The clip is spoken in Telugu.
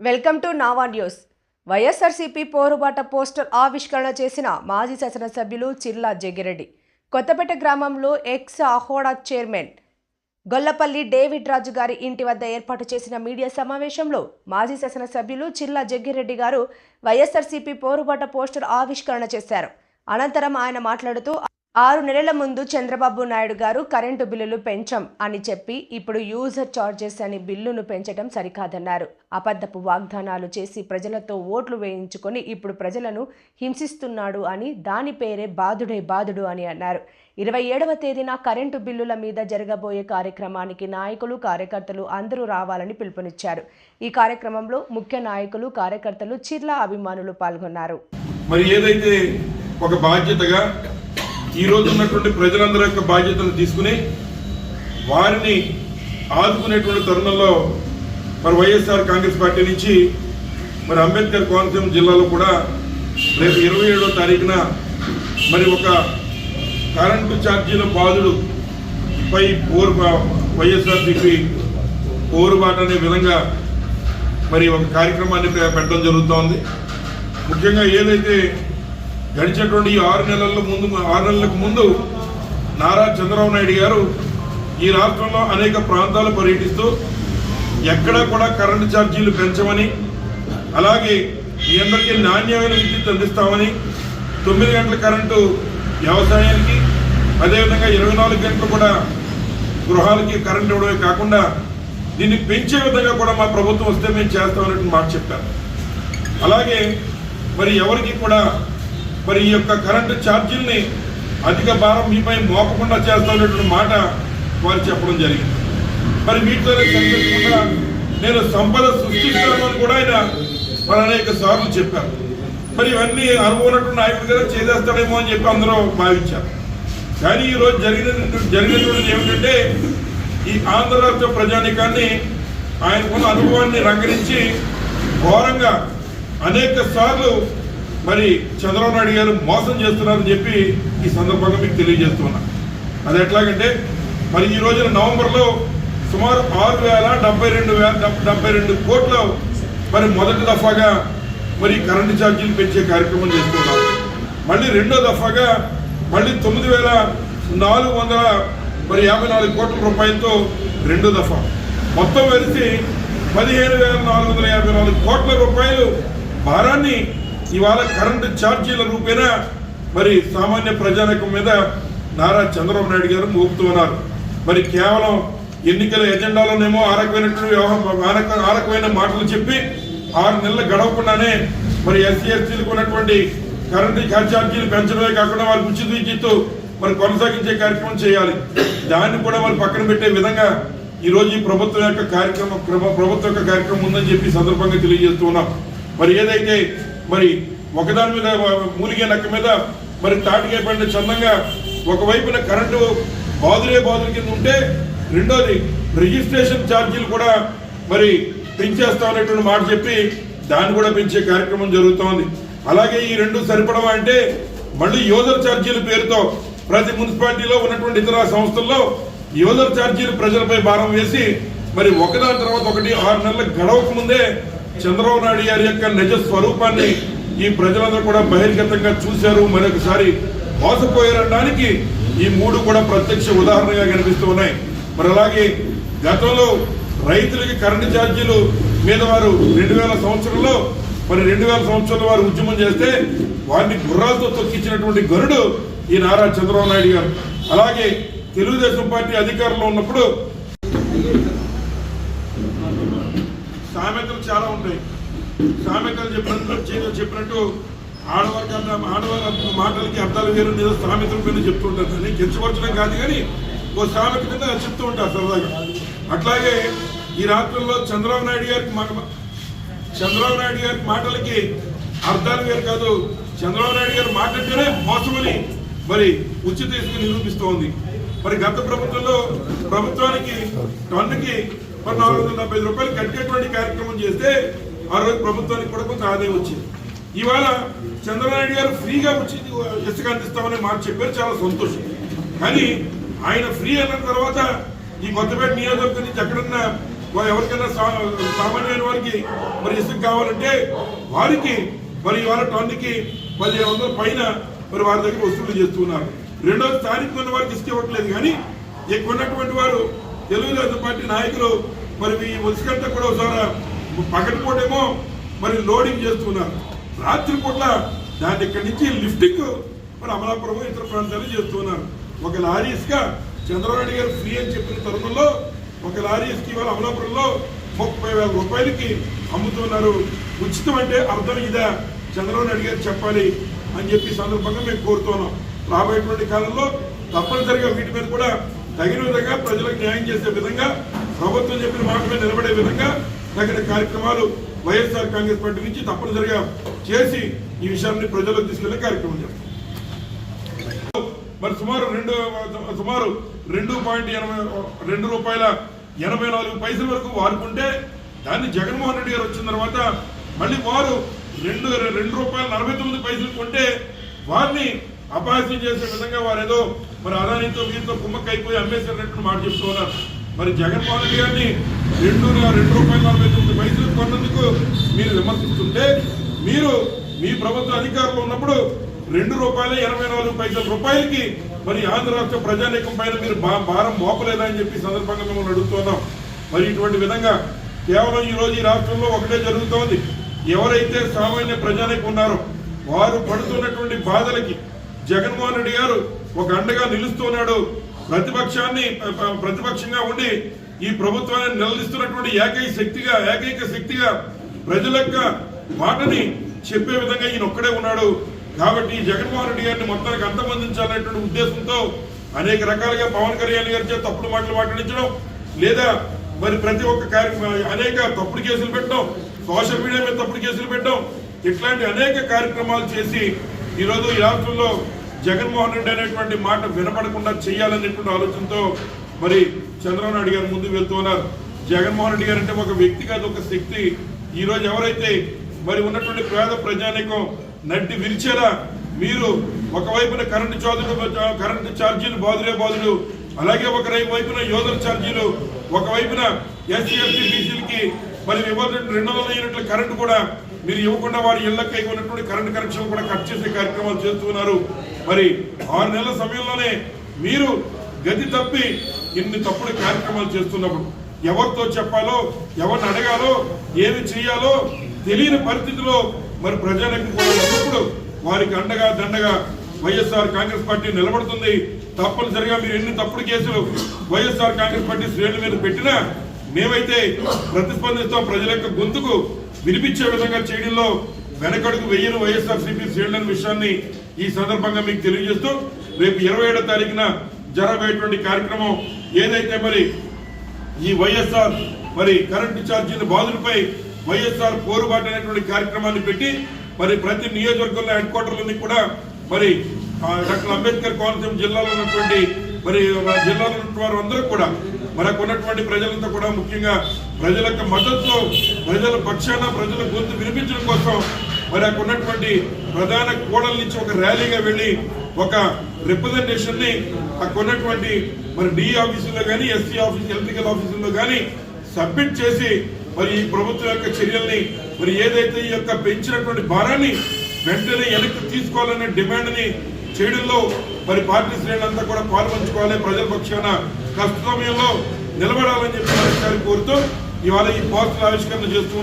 Welcome to Nava news. YSRCP పోరుబాట poster ఆవిష్కరణ చేసిన మాజీ శాసనసభ్యులు చిర్లా జగ్గిరెడ్డి. కొత్తపేట గ్రామంలో ఎక్స్ అహోడా చైర్మన్ గొల్లపల్లి డేవిడ్ రాజు గారి ఇంటి వద్ద ఏర్పాటు చేసిన మీడియా సమావేశంలో మాజీ శాసనసభ్యులు చిల్లా జగ్గిరెడ్డి గారు వైఎస్ఆర్సీపీ పోరుబాట పోస్టర్ ఆవిష్కరణ చేశారు. అనంతరం ఆయన మాట్లాడుతూ ఆరు నెలల ముందు చంద్రబాబు నాయుడు గారు కరెంటు బిల్లులు పెంచం అని చెప్పి ఇప్పుడు యూజర్ చార్జెస్ అని బిల్లును పెంచడం సరికాదన్నారు. అబద్ధపు వాగ్దానాలు చేసి ప్రజలతో ఓట్లు వేయించుకొని ఇప్పుడు ప్రజలను హింసిస్తున్నాడు అని దాని పేరే బాధుడే బాధుడు అని అన్నారు. ఇరవై ఏడవ తేదీన కరెంటు బిల్లుల మీద జరగబోయే కార్యక్రమానికి నాయకులు కార్యకర్తలు అందరూ రావాలని పిలుపునిచ్చారు. ఈ కార్యక్రమంలో ముఖ్య నాయకులు కార్యకర్తలు చిర్లా అభిమానులు పాల్గొన్నారు. మరి ఏదైతే ఒక బాధ్యతగా ఈ రోజు ఉన్నటువంటి ప్రజలందరి యొక్క బాధ్యతను తీసుకుని వారిని ఆదుకునేటువంటి తరుణంలో మరి వైఎస్ఆర్ కాంగ్రెస్ పార్టీ నుంచి మరి అంబేద్కర్ కోనసీమ జిల్లాలో కూడా రేపు ఇరవై ఏడో తారీఖున మరి ఒక కరెంటు ఛార్జీల బాధుడు పై పోరు వైఎస్ఆర్సీపీ పోరుబాట అనే విధంగా మరి ఒక కార్యక్రమాన్ని పెట్టడం జరుగుతోంది. ముఖ్యంగా ఏదైతే గడిచేటువంటి ఈ ఆరు నెలల ముందు ఆరు నెలలకు ముందు నారా చంద్రబాబు నాయుడు గారు ఈ రాష్ట్రంలో అనేక ప్రాంతాలు పర్యటిస్తూ ఎక్కడా కూడా కరెంటు ఛార్జీలు పెంచమని అలాగే మీ అందరికీ నాణ్యమైన విద్యుత్ అందిస్తామని తొమ్మిది గంటల కరెంటు వ్యవసాయానికి అదేవిధంగా ఇరవై నాలుగు గంటలు కూడా గృహాలకి కరెంట్ ఇవ్వడమే కాకుండా దీన్ని పెంచే విధంగా కూడా మా ప్రభుత్వం వస్తే మేము చేస్తామన్నట్టు మాట చెప్పారు. అలాగే మరి ఎవరికి కూడా మరి ఈ యొక్క కరెంటు ఛార్జీల్ని అధిక భారం మీపై మోపకుండా చేస్తామనేటువంటి మాట వారు చెప్పడం జరిగింది. మరి వీటితోనే కనిపించకుండా నేను సంపద సృష్టిస్తానని కూడా ఆయన మరి అనేక సార్లు చెప్పారు. మరి ఇవన్నీ అనుభవనటువంటి నాయకుడు కదా చేసేస్తాడేమో అని చెప్పి అందరూ భావించారు. కానీ ఈరోజు జరిగిన జరిగినటువంటి ఏమిటంటే ఈ ఆంధ్ర రాష్ట్ర ప్రజానికాన్ని ఆయనకున్న అనుభవాన్ని రంగరించి ఘోరంగా అనేక సార్లు మరి చంద్రబాబు నాయుడు గారు మోసం చేస్తున్నారని చెప్పి ఈ సందర్భంగా మీకు తెలియజేస్తున్నా. అది ఎట్లాగంటే మరి ఈ రోజున నవంబర్లో సుమారు ఆరు వేల డెబ్బై రెండు వేల డెబ్బై రెండు కోట్ల మరి మొదటి దఫాగా మరి కరెంటు ఛార్జీలు పెంచే కార్యక్రమం చేస్తున్నాం. మళ్ళీ రెండో దఫాగా మళ్ళీ తొమ్మిది వేల నాలుగు వందల మరి యాభై నాలుగు కోట్ల రూపాయలతో రెండో దఫా. మొత్తం కలిసి పదిహేను వేల నాలుగు వందల యాభై నాలుగు కోట్ల రూపాయలు భారాన్ని ఇవాళ కరెంటు ఛార్జీల రూపేణా మరి సామాన్య ప్రజానికం మీద నారా చంద్రబాబు నాయుడు గారు మోపుతూ ఉన్నారు. మరి కేవలం ఎన్నికల ఎజెండాలోనేమో ఆ రకమైనటువంటి వ్యవహారం ఆ రకమైన మాటలు చెప్పి ఆరు నెలలు గడవకుండానే మరి ఎస్సీ ఎస్టీలకు ఉన్నటువంటి కరెంటు ఛార్జీలు పెంచడమే కాకుండా వాళ్ళు ఉచిత మరి కొనసాగించే కార్యక్రమం చేయాలి. దాన్ని కూడా వాళ్ళు పక్కన పెట్టే విధంగా ఈరోజు ఈ ప్రభుత్వం యొక్క కార్యక్రమం ప్రభ- ప్రభుత్వం యొక్క కార్యక్రమం ఉందని చెప్పి సందర్భంగా తెలియజేస్తూ ఉన్నాం. మరి ఏదైతే మరి ఒకదాని మీద మూలిగే నక్క మీద మరి తాటికే పడిన చందంగా ఒకవైపున కరెంటు బాదులే బాదుల కింద ఉంటే రెండోది రిజిస్ట్రేషన్ ఛార్జీలు కూడా మరి పెంచేస్తామనేటువంటి మాట చెప్పి దాన్ని కూడా పెంచే కార్యక్రమం జరుగుతోంది. అలాగే ఈ రెండు సరిపడవా అంటే మళ్ళీ యూజర్ ఛార్జీల పేరుతో ప్రతి మున్సిపాలిటీలో ఉన్నటువంటి ఇతర సంస్థల్లో యూజర్ ఛార్జీలు ప్రజలపై భారం వేసి మరి ఒకదాని తర్వాత ఒకటి ఆరు నెలల గడవక ముందే చంద్రబాబు నాయుడు గారి యొక్క నిజ స్వరూపాన్ని ఈ ప్రజలందరూ కూడా బహిర్గతంగా చూశారు. మరొకసారి మోసపోయారనడానికి ఈ మూడు కూడా ప్రత్యక్ష ఉదాహరణగా కనిపిస్తూ ఉన్నాయి. మరి అలాగే గతంలో రైతులకి కరెంటు ఛార్జీలు మీద వారు రెండు వేల సంవత్సరంలో మరి రెండు వేల సంవత్సరంలో వారు ఉద్యమం చేస్తే వారిని గుర్రాలతో తొక్కించినటువంటి గరుడు ఈ నారా చంద్రబాబు నాయుడు గారు. అలాగే తెలుగుదేశం పార్టీ అధికారంలో ఉన్నప్పుడు సామెతలు చాలా ఉంటాయి. సామెతలు చెప్పినట్టు చెప్పినట్టు ఆడవారికి అర్థం ఆడవారి మాటలకి అర్థాలు వేరు ఏదో సామెతల చెప్తూ చెప్తుంటారు దాన్ని గెలిచిపరచడం కాదు కానీ ఓ సామెత మీద చెప్తూ ఉంటారు సరదాగా. అట్లాగే ఈ రాత్రుల్లో చంద్రబాబు నాయుడు గారికి మాట చంద్రబాబు నాయుడు గారి మాటలకి అర్థాలు వేరు కాదు. చంద్రబాబు నాయుడు గారు మాట్లాడితేనే మోసమని మరి ఉచిత తీసుకుని నిరూపిస్తోంది మరి గత ప్రభుత్వంలో ప్రభుత్వానికి టన్నుకి మరి నాలుగు వందల డెబ్బై ఐదు రూపాయలు కట్టేటువంటి కార్యక్రమం చేస్తే ఆ రోజు ప్రభుత్వానికి కూడా కొంత ఆదాయం వచ్చింది. ఇవాళ చంద్రబాబు గారు ఫ్రీగా వచ్చి ఇసుక అందిస్తామని మాట చెప్పారు చాలా సంతోషం. కానీ ఆయన ఫ్రీ అయిన తర్వాత ఈ కొత్తపేట నియోజకవర్గం నుంచి ఎక్కడన్నా వా- ఎవరికైనా సా- సామాన్యమైన వారికి మరి ఇసుక కావాలంటే వారికి మరి ఇవాళ టన్నుకి పదిహేను వందల పైన మరి వారి దగ్గర వసూలు చేస్తున్నారు. రెండో స్థానిక ఉన్న వారికి ఇసుక ఇవ్వట్లేదు కానీ ఎక్కువ ఉన్నటువంటి వారు తెలుగుదేశం పార్టీ నాయకులు మరి ఈ ఉసుకంతా కూడా ఒకసారి పగటిపూటేమో మరి లోడింగ్ చేస్తున్నారు. రాత్రి పూట దాన్ని ఇక్కడి నుంచి లిఫ్టింగ్ మరి అమలాపురం ఇతర ప్రాంతాలు చేస్తున్నారు. ఒక లారీ ఇసుక చంద్రబాబు గారు ఫ్రీ అని చెప్పిన తరుణంలో ఒక లారీ ఇసుక ఇవాళ అమలాపురంలో ముప్పై వేల రూపాయలకి అమ్ముతున్నారు. ఉచితం అంటే అర్థం ఇదా? చంద్రబాబు నాయుడు గారు చెప్పాలి అని చెప్పి సందర్భంగా మేము కోరుతున్నాం. రాబోయేటువంటి కాలంలో తప్పనిసరిగా వీటి మీద కూడా తగిన విధంగా ప్రజలకు న్యాయం చేసే విధంగా ప్రభుత్వం చెప్పిన మాట నిలబడే విధంగా తగిన కార్యక్రమాలు వైఎస్ఆర్ కాంగ్రెస్ పార్టీ నుంచి తప్పనిసరిగా చేసి ఈ విషయాన్ని ప్రజలకు తీసుకెళ్ళే కార్యక్రమం చేస్తాం. మరి సుమారు రెండు సుమారు రెండు పాయింట్ ఎనభై రెండు రూపాయల ఎనభై నాలుగు పైసల వరకు వాడుకుంటే దాన్ని జగన్మోహన్ రెడ్డి గారు వచ్చిన తర్వాత మళ్ళీ వారు రెండు రెండు రూపాయల నలభై తొమ్మిది పైసలు కొంటే వారిని అపహాస్యం చేసే విధంగా వారు ఏదో మరి అదానితో వీరితో కుమ్మక్క అయిపోయి అమ్మేసినట్టు మాట చెప్తూ ఉన్నారు. మరి జగన్మోహన్ రెడ్డి గారిని రెండు రెండు రూపాయల నలభై తొమ్మిది పైసలు కొన్నందుకు మీరు విమర్శిస్తుంటే మీరు మీ ప్రభుత్వ అధికారంలో ఉన్నప్పుడు రెండు రూపాయల ఇరవై నాలుగు పైసల రూపాయలకి మరి ఆంధ్ర రాష్ట్ర ప్రజానీకం పైన మీరు భారం మోపలేదా అని చెప్పి సందర్భంగా మిమ్మల్ని అడుగుతున్నాం మరి ఇటువంటి విధంగా కేవలం ఈ రోజు ఈ రాష్ట్రంలో ఒకటే జరుగుతోంది. ఎవరైతే సామాన్య ప్రజానికి ఉన్నారో వారు పడుతున్నటువంటి బాధలకి జగన్మోహన్ రెడ్డి గారు ఒక అండగా నిలుస్తున్నాడు ప్రతిపక్షాన్ని ప్రతిపక్షంగా ఉండి ఈ ప్రభుత్వాన్ని నిలదీస్తున్నటువంటి ఏకైక శక్తిగా ఏకైక శక్తిగా ప్రజల యొక్క మాటని చెప్పే విధంగా ఈయన ఒక్కడే ఉన్నాడు. కాబట్టి జగన్మోహన్ రెడ్డి గారిని మొత్తానికి అంతమందించాలనేటువంటి ఉద్దేశంతో అనేక రకాలుగా పవన్ కళ్యాణ్ గారి చేత తప్పుడు మాటలు మాట్లాడించడం లేదా మరి ప్రతి ఒక్క కార్యక్రమం అనేక తప్పుడు కేసులు పెట్టడం సోషల్ మీడియా మీద తప్పుడు కేసులు పెట్టడం ఇట్లాంటి అనేక కార్యక్రమాలు చేసి ఈరోజు ఈ రాష్ట్రంలో జగన్మోహన్ రెడ్డి అనేటువంటి మాట వినపడకుండా చేయాలనేటువంటి ఆలోచనతో మరి చంద్రబాబు నాయుడు గారు ముందుకు వెళ్తూ ఉన్నారు. జగన్మోహన్ రెడ్డి గారు అంటే ఒక వ్యక్తి కాదు ఒక శక్తి. ఈరోజు ఎవరైతే మరి ఉన్నటువంటి పేద ప్రజానికం నడ్డి విరిచేలా మీరు ఒకవైపున కరెంటు చార్జీలు కరెంటు ఛార్జీలు బాదులే బాదులు అలాగే ఒక వైపున యోధుల ఛార్జీలు ఒకవైపున ఎస్సీ ఎస్టీ బీసీలకి మరి ఇవ్వాల్సిన రెండు వందల యూనిట్ల కరెంటు కూడా మీరు ఇవ్వకుండా వారి ఇళ్ళకై ఉన్నటువంటి కరెంట్ కనెక్షన్ కూడా కట్ చేసే కార్యక్రమాలు చేస్తున్నారు మరి ఆరు నెలల సమయంలోనే మీరు గది తప్పి ఇన్ని తప్పుడు కార్యక్రమాలు చేస్తున్నప్పుడు ఎవరితో చెప్పాలో ఎవరిని అడగాలో ఏమి చేయాలో తెలియని పరిస్థితిలో మరి ప్రజలకు ఉన్నప్పుడు వారికి అండగా దండగా వైఎస్ఆర్ కాంగ్రెస్ పార్టీ నిలబడుతుంది. తప్పనిసరిగా మీరు ఎన్ని తప్పుడు కేసులు వైఎస్ఆర్ కాంగ్రెస్ పార్టీ శ్రేణుల మీద పెట్టినా మేమైతే ప్రతిస్పందిస్తాం ప్రజల యొక్క గొంతుకు. వినిపించే విధంగా చేయడంలో వెనకడుగు వెయ్యను వైఎస్ఆర్ సిపి విషయాన్ని ఈ సందర్భంగా మీకు తెలియజేస్తూ రేపు ఇరవై ఏడో తారీఖున జరగబోయేటువంటి కార్యక్రమం ఏదైతే మరి ఈ వైఎస్ఆర్ మరి కరెంటు ఛార్జీల బాధులపై వైఎస్ఆర్ పోరుబాటు అనేటువంటి కార్యక్రమాన్ని పెట్టి మరి ప్రతి నియోజకవర్గంలో హెడ్ క్వార్టర్లని కూడా మరి డాక్టర్ అంబేద్కర్ కోనసీమ జిల్లాలో ఉన్నటువంటి మరి జిల్లాలో ఉన్న వారు అందరూ కూడా మనకు ఉన్నటువంటి ప్రజలంతా కూడా ముఖ్యంగా ప్రజల యొక్క ప్రజల పక్షాన ప్రజల గొంతు వినిపించడం కోసం మరి ఉన్నటువంటి ప్రధాన కోడల నుంచి ఒక ర్యాలీగా వెళ్ళి ఒక రిప్రజెంటేషన్ని అక్కడ మరి డి ఆఫీసుల్లో కానీ ఎస్సీ ఆఫీస్ ఎలక్ట్రికల్ ఆఫీసుల్లో కానీ సబ్మిట్ చేసి మరి ఈ ప్రభుత్వం యొక్క చర్యల్ని మరి ఏదైతే ఈ యొక్క పెంచినటువంటి భారాన్ని వెంటనే వెనక్కి తీసుకోవాలనే డిమాండ్ని చేయడంలో మరి పార్టీ శ్రేణులంతా కూడా పాల్పంచుకోవాలి ప్రజల పక్షాన కష్ట సమయంలో నిలబడాలని చెప్పి కోరుతూ ఇవాళ ఈ పోస్టుల ఆవిష్కరణ చేస్తున్నాం.